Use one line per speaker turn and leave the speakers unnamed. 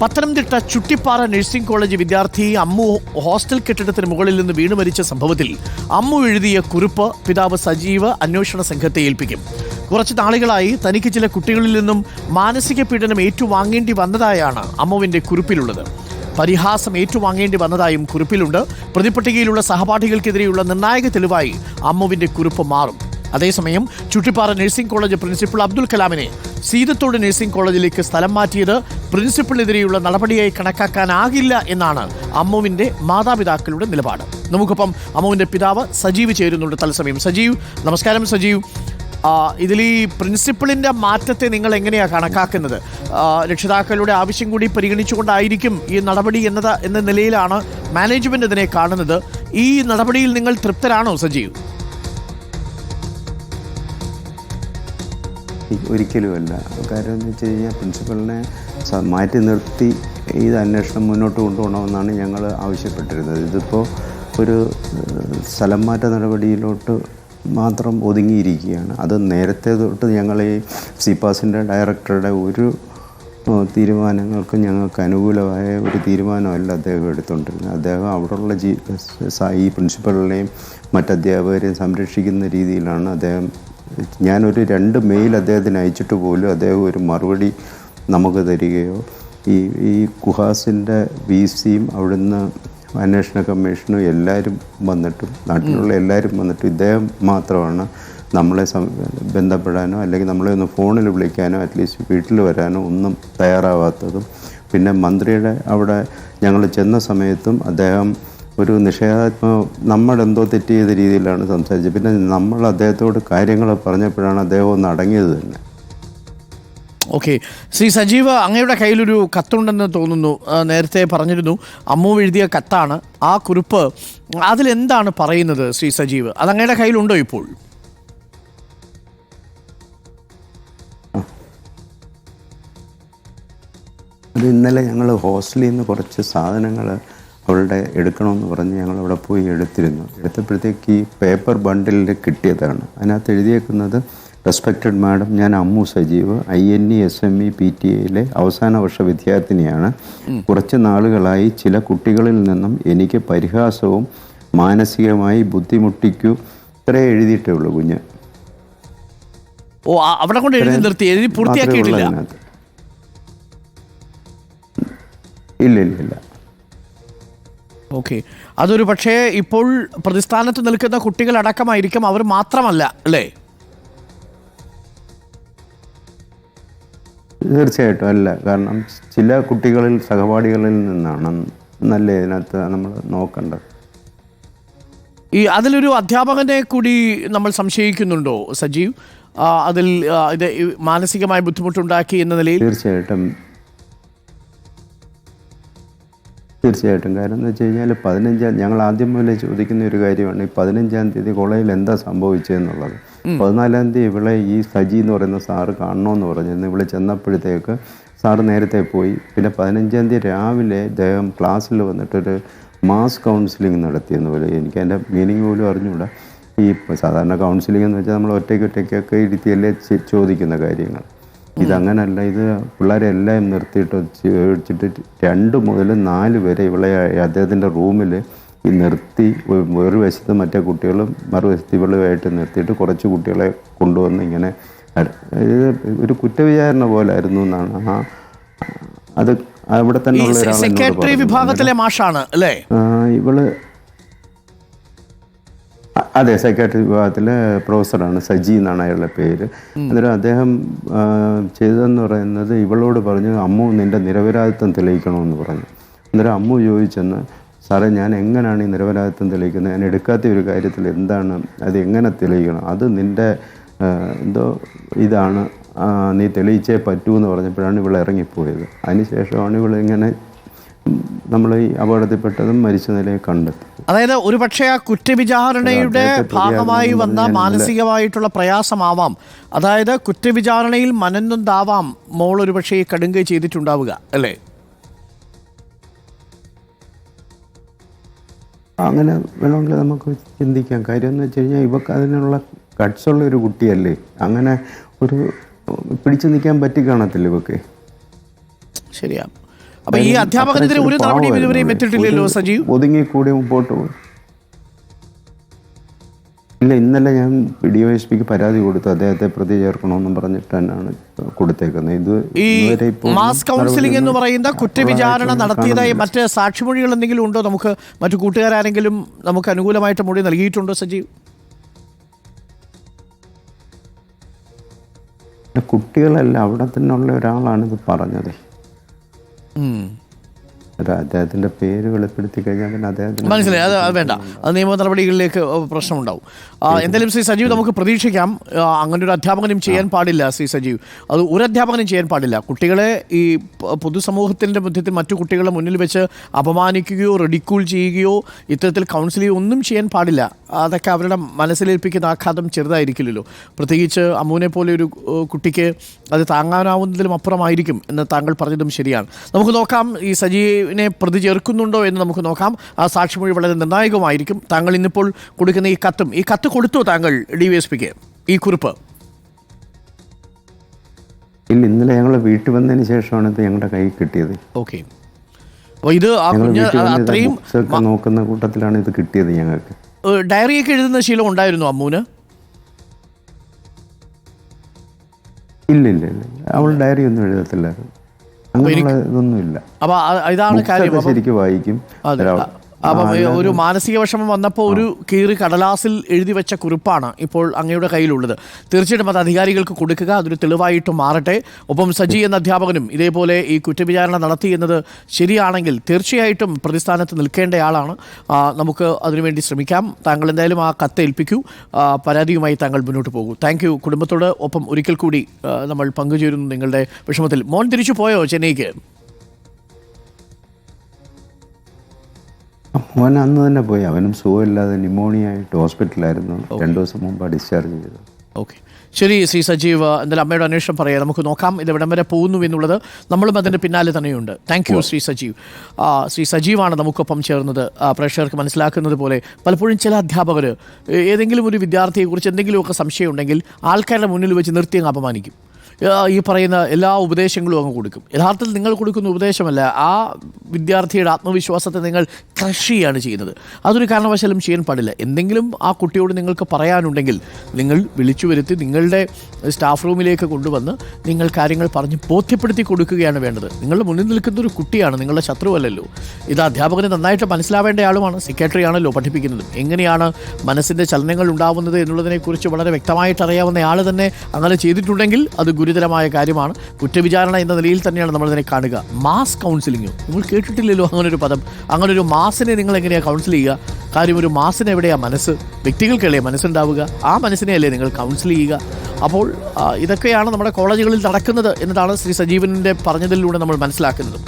Pathanamthitta Chuttippara nursing college വിദ്യാർത്ഥി Ammu hostel കെട്ടിടത്തിന് മുകളിൽ നിന്ന് വീണു മരിച്ച സംഭവത്തിൽ അമ്മു എഴുതിയ കുറിപ്പ് പിതാവ് സജീവ് അന്വേഷണ സംഘത്തെ ഏൽപ്പിക്കും. കുറച്ച് നാളുകളായി തനിക്ക് ചില കുട്ടികളിൽ നിന്നും മാനസിക പീഡനം ഏറ്റുവാങ്ങേണ്ടി വന്നതായാണ് അമ്മുവിന്റെ കുറിപ്പിലുള്ളത്. പരിഹാസം ഏറ്റുവാങ്ങേണ്ടി വന്നതായും കുറിപ്പിലുണ്ട്. പ്രതിപട്ടികയിലുള്ള സഹപാഠികൾക്കെതിരെയുള്ള നിർണായക തെളിവായി അമ്മുവിന്റെ കുറിപ്പ് മാറും. അതേസമയം Chuttipara nursing college principal Abdul കലാമിനെ Seethathodu nursing കോളേജിലേക്ക് സ്ഥലം മാറ്റിയത് പ്രിൻസിപ്പളിനെതിരെയുള്ള നടപടിയായി കണക്കാക്കാനാകില്ല എന്നാണ് അമ്മുവിന്റെ മാതാപിതാക്കളുടെ നിലപാട്. നമുക്കൊപ്പം അമ്മുവിന്റെ പിതാവ് സജീവ് ചേരുന്നുണ്ട് തത്സമയം. സജീവ് നമസ്കാരം സജീവ്. ഇതിൽ ഈ പ്രിൻസിപ്പളിന്റെ മാറ്റത്തെ നിങ്ങൾ എങ്ങനെയാണ് കണക്കാക്കുന്നത്? രക്ഷിതാക്കളുടെ ആവശ്യം കൂടി പരിഗണിച്ചുകൊണ്ടായിരിക്കും ഈ നടപടി എന്നത് എന്ന നിലയിലാണ് മാനേജ്മെന്റ് ഇതിനെ കാണുന്നത്. ഈ നടപടിയിൽ നിങ്ങൾ തൃപ്തരാണോ സജീവ്?
ഒരിക്കലുമല്ല. കാര്യം എന്ന് വെച്ച് കഴിഞ്ഞാൽ പ്രിൻസിപ്പളിനെ മാറ്റി നിർത്തി ഇത് അന്വേഷണം മുന്നോട്ട് കൊണ്ടുപോകണമെന്നാണ് ഞങ്ങൾ ആവശ്യപ്പെട്ടിരുന്നത്. ഇതിപ്പോൾ ഒരു സ്ഥലം മാറ്റ നടപടിയിലോട്ട് മാത്രം ഒതുങ്ങിയിരിക്കുകയാണ്. അത് നേരത്തെ തൊട്ട് ഞങ്ങൾ ഈ സിപാസിന്റെ ഡയറക്ടറുടെ ഒരു തീരുമാനങ്ങൾക്ക് ഞങ്ങൾക്ക് അനുകൂലമായ ഒരു തീരുമാനമല്ല അദ്ദേഹം എടുത്തുകൊണ്ടിരുന്നത്. അദ്ദേഹം അവിടെയുള്ള ജീ ഈ പ്രിൻസിപ്പളിനെയും മറ്റധ്യാപകരെയും സംരക്ഷിക്കുന്ന രീതിയിലാണ് അദ്ദേഹം ഞാനൊരു രണ്ട് മെയിൽ അദ്ദേഹത്തിന് അയച്ചിട്ട് പോലും അദ്ദേഹം ഒരു മറുപടി നമുക്ക് തരികയോ ഈ ഈ കുഹാസിന്റെ വി സിയും അവിടുന്ന് അന്വേഷണ കമ്മീഷനും എല്ലാവരും വന്നിട്ടും നാട്ടിലുള്ള എല്ലാവരും വന്നിട്ടും ഇദ്ദേഹം മാത്രമാണ് നമ്മളെ ബന്ധപ്പെടാനോ അല്ലെങ്കിൽ നമ്മളെ ഒന്ന് ഫോണിൽ വിളിക്കാനോ അറ്റ്ലീസ്റ്റ് വീട്ടിൽ വരാനോ ഒന്നും തയ്യാറാവാത്തതും. പിന്നെ മന്ത്രിയുടെ അവിടെ ഞങ്ങൾ ചെന്ന സമയത്തും അദ്ദേഹം ഒരു നിഷേധാത്മ നമ്മളെന്തോ തെറ്റ് ചെയ്ത രീതിയിലാണ് സംസാരിച്ചത്. പിന്നെ നമ്മൾ അദ്ദേഹത്തോട് കാര്യങ്ങൾ പറഞ്ഞപ്പോഴാണ് അദ്ദേഹം ഒന്ന് അടങ്ങിയത് തന്നെ.
ഓക്കെ. ശ്രീ സജീവ് അങ്ങയുടെ കയ്യിലൊരു കത്തുണ്ടെന്ന് തോന്നുന്നു. നേരത്തെ പറഞ്ഞിരുന്നു. അമ്മു എഴുതിയ കത്താണ്. ആ കുറിപ്പ് അതിലെന്താണ് പറയുന്നത് ശ്രീ സജീവ്? അത് അങ്ങയുടെ കയ്യിലുണ്ടോ ഇപ്പോൾ?
അത് ഇന്നലെ ഞങ്ങൾ ഹോസ്റ്റലിൽ നിന്ന് കുറച്ച് സാധനങ്ങൾ അവളുടെ എടുക്കണമെന്ന് പറഞ്ഞ് ഞങ്ങൾ അവിടെ പോയി എടുത്തിരുന്നു. എടുത്തപ്പോഴത്തേക്ക് ഈ പേപ്പർ ബണ്ടിലിൽ കിട്ടിയതാണ്. അതിനകത്ത് എഴുതിയേക്കുന്നത് റെസ്പെക്റ്റഡ് മാഡം ഞാൻ Ammu Sajeev I N E S M E P T എയിലെ അവസാന വർഷ വിദ്യാർത്ഥിനിയാണ്. കുറച്ച് നാളുകളായി ചില കുട്ടികളിൽ നിന്നും എനിക്ക് പരിഹാസവും മാനസികമായി ബുദ്ധിമുട്ടിക്കൂ ഇത്രേ എഴുതിയിട്ടേ ഉള്ളൂ കുഞ്ഞ്.
ഓ അവിടെ കൊണ്ട് എഴുതി നിർത്തി. എഴുതി പൂർത്തിയാക്കിയിട്ടില്ല.
ഇല്ല ഇല്ല ഇല്ല
ഓക്കെ. അതൊരു പക്ഷേ ഇപ്പോൾ പ്രതിസ്ഥാനത്ത് നിൽക്കുന്ന കുട്ടികളടക്കമായിരിക്കും അവർ മാത്രമല്ല അല്ലേ?
തീർച്ചയായിട്ടും അല്ല. കാരണം ചില കുട്ടികളിൽ സഹപാഠികളിൽ നിന്നാണ് നല്ല ഇതിനകത്ത് നമ്മൾ നോക്കേണ്ടത്.
ഈ അതിലൊരു അധ്യാപകനെ കൂടി നമ്മൾ സംശയിക്കുന്നുണ്ടോ സജീവ്? അതിൽ ഇത് മാനസികമായ ബുദ്ധിമുട്ടുണ്ടാക്കി എന്ന നിലയിൽ?
തീർച്ചയായിട്ടും. തീർച്ചയായിട്ടും. കാരണം എന്ന് വെച്ച് കഴിഞ്ഞാൽ പതിനഞ്ചാം ഞങ്ങൾ ആദ്യം മുതലേ ചോദിക്കുന്ന ഒരു കാര്യമാണ് ഈ പതിനഞ്ചാം തീയതി കോളേജിൽ എന്താ സംഭവിച്ചതെന്നുള്ളത്. പതിനാലാം തീയതി ഇവളെ ഈ സജി എന്ന് പറയുന്ന സാറ് കാണണമെന്ന് പറഞ്ഞിരുന്നു ഇവിടെ ചെന്നപ്പോഴത്തേക്ക് സാറ് നേരത്തെ പോയി. പിന്നെ പതിനഞ്ചാം തീയതി രാവിലെ ഇദ്ദേഹം ക്ലാസ്സിൽ വന്നിട്ടൊരു മാസ് കൗൺസിലിംഗ് നടത്തിയെന്ന് പോലെ എനിക്ക് അതിന്റെ മീനിങ് പോലും അറിഞ്ഞുകൂടാ ഈ സാധാരണ കൗൺസിലിംഗ് എന്ന് വെച്ചാൽ നമ്മൾ ഒറ്റയ്ക്ക് ഒറ്റയ്ക്കൊക്കെ ഇരുത്തിയല്ലേ ചോദിക്കുന്ന കാര്യങ്ങൾ. ഇതങ്ങനല്ല ഇത് പിള്ളേരെ എല്ലാം നിർത്തിയിട്ട് വെച്ചിട്ട് രണ്ട് മുതൽ നാല് വരെ ഇവളെ അദ്ദേഹത്തിന്റെ റൂമിൽ ഈ നിർത്തി ഒരു വശത്ത് മറ്റേ കുട്ടികളും മറുവശത്ത് ഇവളുമായിട്ട് നിർത്തിയിട്ട് കുറച്ച് കുട്ടികളെ കൊണ്ടുവന്ന് ഇങ്ങനെ ഇത് ഒരു കുറ്റവിചാരണ പോലെ ആയിരുന്നു എന്നാണ്. ആ അത് അവിടെ തന്നെ ഉള്ള
സെക്രട്ടറി വിഭാഗത്തിലെ മാഷാണ് അല്ലേ?
ഇവൾ അതെ സൈക്കാട്രി വിഭാഗത്തിലെ പ്രൊഫസറാണ് സജി എന്നാണ് അയാളുടെ പേര്. അന്നേരം അദ്ദേഹം ചെയ്തതെന്ന് പറയുന്നത് ഇവളോട് പറഞ്ഞു അമ്മു നിന്റെ നിരപരാധിത്വം തെളിയിക്കണമെന്ന് പറഞ്ഞു. അന്നേരം അമ്മു ചോദിച്ചെന്ന് സാറേ ഞാൻ എങ്ങനെയാണ് ഈ നിരപരാധിത്വം തെളിയിക്കുന്നത്? ഞാൻ എടുക്കാത്ത ഒരു കാര്യത്തിൽ എന്താണ് അത് എങ്ങനെ തെളിയിക്കണം? അത് നിന്റെ എന്തോ ഇതാണ് നീ തെളിയിച്ചേ പറ്റൂ എന്ന് പറഞ്ഞപ്പോഴാണ് ഇവൾ ഇറങ്ങിപ്പോയത്. അതിനുശേഷമാണ് ഇവളിങ്ങനെ നമ്മൾ ഈ അപകടത്തിൽപ്പെട്ടതും മരിച്ച നിലയെ കണ്ടെത്തി.
അതായത് ഒരുപക്ഷെ ആ കുറ്റവിചാരണയുടെ ഭാഗമായി വന്ന മാനസികമായിട്ടുള്ള പ്രയാസമാവാം. അതായത് കുറ്റവിചാരണയിൽ താവാം മോൾ ഒരുപക്ഷെ ഈ കടുങ്കൈ ചെയ്തിട്ടുണ്ടാവുക അല്ലേ?
അങ്ങനെ വേണമെങ്കിൽ നമുക്ക് ചിന്തിക്കാം. കാര്യം എന്ന് വെച്ച് കഴിഞ്ഞാൽ ഇവക്ക് അതിനുള്ള കട്ട്സുള്ള ഒരു കുട്ടിയല്ലേ. അങ്ങനെ ഒരു പിടിച്ചു നിൽക്കാൻ പറ്റി കാണത്തില്ല ഇവക്ക്?
ശരിയാ. അപ്പൊ ഈ അധ്യാപകനെതിരെ ഒരു നടപടിയും ഇതുവരെയും എത്തിയിട്ടില്ലല്ലോ സജീവ്
ഒതുങ്ങിക്കൂടി മുമ്പോട്ട് പോയി. ഇല്ല ഇന്നലെ ഞാൻ ഡി വൈ എസ് പിക്ക് പരാതി കൊടുത്തു. അദ്ദേഹത്തെ പ്രതി ചേർക്കണമെന്നും പറഞ്ഞിട്ട് തന്നെയാണ് കൊടുത്തേക്കുന്നത്. ഇത്
ഈ മാസ് കൗൺസിലിംഗ് എന്ന് പറയുന്ന കുറ്റവിചാരണ നടത്തിയതായി. മറ്റ് സാക്ഷിമൊഴികൾ എന്തെങ്കിലും ഉണ്ടോ? നമുക്ക് മറ്റു കൂട്ടുകാരാരെങ്കിലും നമുക്ക് അനുകൂലമായിട്ട് മൊഴി നൽകിയിട്ടുണ്ടോ സജീവ്
കുട്ടികളല്ല അവിടെ തന്നെയുള്ള ഒരാളാണ് ഇത് പറഞ്ഞത്. 嗯。അദ്ദേഹത്തിന്റെ പേര് വെളിപ്പെടുത്തി കഴിഞ്ഞാൽ പിന്നെ അദ്ദേഹത്തിന്
മനസ്സിലായി. അത് അത് വേണ്ട. അത് നിയമ നടപടികളിലേക്ക് പ്രശ്നമുണ്ടാവും. ആ, എന്തായാലും ശ്രീ സജീവ് നമുക്ക് പ്രതീക്ഷിക്കാം. ആ, അങ്ങനെ ഒരു അധ്യാപകനും ചെയ്യാൻ പാടില്ല ശ്രീ സജീവ്. അത് ഒരു അധ്യാപകനും ചെയ്യാൻ പാടില്ല. കുട്ടികളെ ഈ പ- പൊതുസമൂഹത്തിന്റെ മധ്യത്തിൽ മറ്റു കുട്ടികളെ മുന്നിൽ വെച്ച് അപമാനിക്കുകയോ റെഡിക്കൂൾ ചെയ്യുകയോ ഇത്തരത്തിൽ കൗൺസിൽ ചെയ്യുകയോ ഒന്നും ചെയ്യാൻ പാടില്ല. അതൊക്കെ അവരുടെ മനസ്സിലേൽപ്പിക്കുന്ന ആഘാതം ചെറുതായിരിക്കില്ലല്ലോ. പ്രത്യേകിച്ച് അമ്മൂനെ പോലെ ഒരു ഏഹ്, കുട്ടിക്ക് അത് താങ്ങാനാവുന്നതിലും അപ്പുറമായിരിക്കും എന്ന് താങ്കൾ പറഞ്ഞതും ശരിയാണ്. നമുക്ക് നോക്കാം ഈ സജീവിനെ പ്രതി ചേർക്കുന്നുണ്ടോ എന്ന് നമുക്ക് നോക്കാം. ആ സാക്ഷിമൊഴി വളരെ നിർണായകമായിരിക്കും. താങ്കൾ ഇന്നിപ്പോൾ കൊടുക്കുന്ന ഈ കത്തും ഈ കത്ത് കൊടുത്തു താങ്കൾ ഡി വി എസ് പിക്ക് ഈ കുറിപ്പ്.
ഇല്ല ഇന്നലെ ഞങ്ങൾ വീട്ടിൽ വന്നതിന് ശേഷമാണ് ഇത് ഞങ്ങളുടെ കൈ കിട്ടിയത്.
ഓക്കെ. അപ്പോൾ ഇത് ആ കുഞ്ഞ് അത്രയും
നോക്കുന്ന കൂട്ടത്തിലാണ് ഇത് കിട്ടിയത് ഞങ്ങൾക്ക്.
ഡയറി ഡയറിയൊക്കെ എഴുതുന്ന ശീലം ഉണ്ടായിരുന്നു അമ്മൂന്?
ഇല്ല ഇല്ല ഇല്ല. അവൾ ഡയറി ഒന്നും എഴുതത്തില്ലായിരുന്നു. അങ്ങനെയുള്ള ഇതൊന്നും ഇല്ല
അപ്പോൾ ഇതാണ് കാര്യം.
ശരിക്കും വായിക്കും.
അപ്പം ഒരു മാനസിക വിഷമം വന്നപ്പോൾ ഒരു കീറി കടലാസിൽ എഴുതി വെച്ച കുറിപ്പാണ് ഇപ്പോൾ അങ്ങയുടെ കയ്യിലുള്ളത്. തീർച്ചയായിട്ടും അത് അധികാരികൾക്ക് കൊടുക്കുക അതൊരു തെളിവായിട്ട് മാറട്ടെ. ഒപ്പം സജി എന്ന അധ്യാപകനും ഇതേപോലെ ഈ കുറ്റവിചാരണ നടത്തി എന്നത് ശരിയാണെങ്കിൽ തീർച്ചയായിട്ടും പ്രതിസ്ഥാനത്ത് നിൽക്കേണ്ടയാളാണ് നമുക്ക് അതിനുവേണ്ടി ശ്രമിക്കാം. താങ്കൾ എന്തായാലും ആ കത്ത് ഏൽപ്പിക്കൂ. പരാതിയുമായി താങ്കൾ മുന്നോട്ട് പോകൂ. താങ്ക് യു കുടുംബത്തോട് ഒപ്പം ഒരിക്കൽ കൂടി നമ്മൾ പങ്കുചേരുന്നു നിങ്ങളുടെ വിഷമത്തിൽ. മോൻ തിരിച്ചു പോയോ ചെന്നൈക്ക്?
മോൻ അന്ന് തന്നെ പോയി. അവനും സുഖമില്ലാതെ ന്യൂമോണിയ ആയിട്ട് ഹോസ്പിറ്റലായിരുന്നു രണ്ടു ദിവസം മുമ്പ് ഡിസ്ചാർജ് ചെയ്തത്.
ഓക്കെ. ശരി ശ്രീ സജീവ് എന്തായാലും അമ്മയുടെ അന്വേഷണം പറയാം. നമുക്ക് നോക്കാം ഇത് ഇവിടം വരെ പോകുന്നു എന്നുള്ളത്. നമ്മളും അതിന്റെ പിന്നാലെ തന്നെയുണ്ട്. Thank you Shri Sajeev. Shri സജീവാണ് നമുക്കൊപ്പം ചേർന്നത്. പ്രേക്ഷകർക്ക് മനസ്സിലാക്കുന്നത് പോലെ പലപ്പോഴും ചില അധ്യാപകർ ഏതെങ്കിലും ഒരു വിദ്യാർത്ഥിയെക്കുറിച്ച് എന്തെങ്കിലുമൊക്കെ സംശയം ഉണ്ടെങ്കിൽ ആൾക്കാരുടെ മുന്നിൽ വെച്ച് നിർത്തിയങ്ങ് അപമാനിക്കും. ഈ പറയുന്ന എല്ലാ ഉപദേശങ്ങളും അങ്ങ് കൊടുക്കും. യഥാർത്ഥത്തിൽ നിങ്ങൾ കൊടുക്കുന്ന ഉപദേശമല്ല ആ വിദ്യാർത്ഥിയുടെ ആത്മവിശ്വാസത്തെ നിങ്ങൾ ക്രഷ് ചെയ്യാണ് ചെയ്യുന്നത്. അതൊരു കാരണവശാലും ചെയ്യാൻ പാടില്ല. എന്തെങ്കിലും ആ കുട്ടിയോട് നിങ്ങൾക്ക് പറയാനുണ്ടെങ്കിൽ നിങ്ങൾ വിളിച്ചു വരുത്തി നിങ്ങളുടെ സ്റ്റാഫ് റൂമിലേക്ക് കൊണ്ടുവന്ന് നിങ്ങൾ കാര്യങ്ങൾ പറഞ്ഞ് ബോധ്യപ്പെടുത്തി കൊടുക്കുകയാണ് വേണ്ടത്. നിങ്ങളുടെ മുന്നിൽ നിൽക്കുന്ന ഒരു കുട്ടിയാണ് നിങ്ങളുടെ ശത്രുവല്ലല്ലോ ഇത് അധ്യാപകന് നന്നായിട്ട് മനസ്സിലാവേണ്ട ആളുമാണ് സെക്രട്ടറി ആണല്ലോ പഠിപ്പിക്കുന്നത്. എങ്ങനെയാണ് മനസ്സിന്റെ ചലനങ്ങൾ ഉണ്ടാവുന്നത് എന്നുള്ളതിനെക്കുറിച്ച് വളരെ വ്യക്തമായിട്ട് അറിയാവുന്ന ആൾ തന്നെ അങ്ങനെ ചെയ്തിട്ടുണ്ടെങ്കിൽ അത് ഗുരുതരമായ കാര്യമാണ്. കുറ്റവിചാരണ എന്ന നിലയിൽ തന്നെയാണ് നമ്മൾ ഇതിനെ കാണുക മാസ് കൗൺസിലിംഗ് നിങ്ങൾ കേട്ടിട്ടില്ലല്ലോ അങ്ങനൊരു പദം. അങ്ങനൊരു മാസിനെ നിങ്ങൾ എങ്ങനെയാണ് കൗൺസിൽ ചെയ്യുക? കാര്യം ഒരു മാസിന് എവിടെയാണ് മനസ്സ്? വ്യക്തികൾക്കല്ലേ മനസ്സുണ്ടാവുക? ആ മനസ്സിനെയല്ലേ നിങ്ങൾ കൗൺസിൽ ചെയ്യുക? അപ്പോൾ ഇതൊക്കെയാണ് നമ്മുടെ കോളേജുകളിൽ നടക്കുന്നത് എന്നതാണ് ശ്രീ സജീവനിന്റെ പറഞ്ഞതിലൂടെ നമ്മൾ മനസ്സിലാക്കുന്നത്.